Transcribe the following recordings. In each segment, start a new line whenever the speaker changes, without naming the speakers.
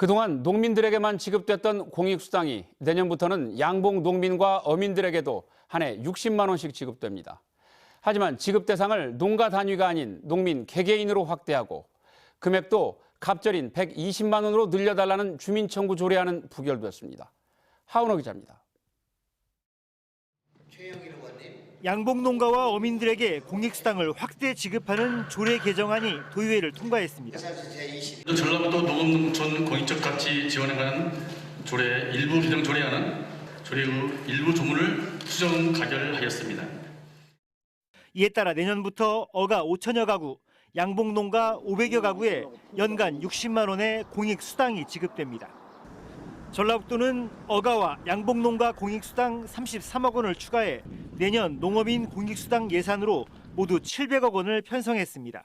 그동안 농민들에게만 지급됐던 공익수당이 내년부터는 양봉 농민과 어민들에게도 한 해 60만 원씩 지급됩니다. 하지만 지급 대상을 농가 단위가 아닌 농민 개개인으로 확대하고 금액도 갑절인 120만 원으로 늘려달라는 주민 청구 조례안은 부결됐습니다. 하은호 기자입니다.
양봉 농가와 어민들에게 공익수당을 확대 지급하는 조례 개정안이 도의회를 통과했습니다.
전라북도 농업농촌 공익적 가치 지원에 관한 조례 일부 개정 조례안은 조례 후 일부 조문을 수정 가결하였습니다.
이에 따라 내년부터 어가 5천여 가구, 양봉 농가 500여 가구에 연간 60만 원의 공익 수당이 지급됩니다. 전라북도는 어가와 양봉 농가 공익 수당 33억 원을 추가해 내년 농업인 공익수당 예산으로 모두 700억 원을 편성했습니다.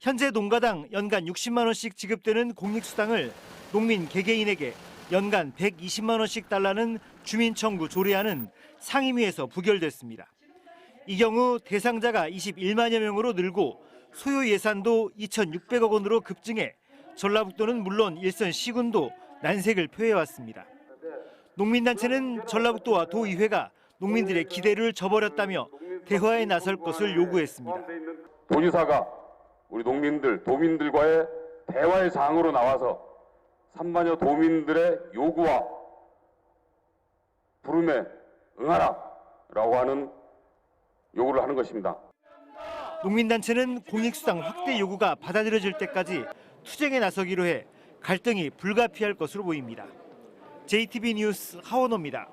현재 농가당 연간 60만 원씩 지급되는 공익수당을 농민 개개인에게 연간 120만 원씩 달라는 주민 청구 조례안은 상임위에서 부결됐습니다. 이 경우 대상자가 21만여 명으로 늘고 소요 예산도 2,600억 원으로 급증해 전라북도는 물론 일선 시군도 난색을 표해왔습니다. 농민단체는 전라북도와 도의회가 농민들의 기대를 저버렸다며 대화에 나설 것을 요구했습니다.
도지사가 우리 농민들, 도민들과의 대화의 장으로 나와서 3만여 도민들의 요구와 부름에 응하라라고 하는 요구를 하는 것입니다.
농민단체는 공익수당 확대 요구가 받아들여질 때까지 투쟁에 나서기로 해 갈등이 불가피할 것으로 보입니다. JTB 뉴스 하원호입니다.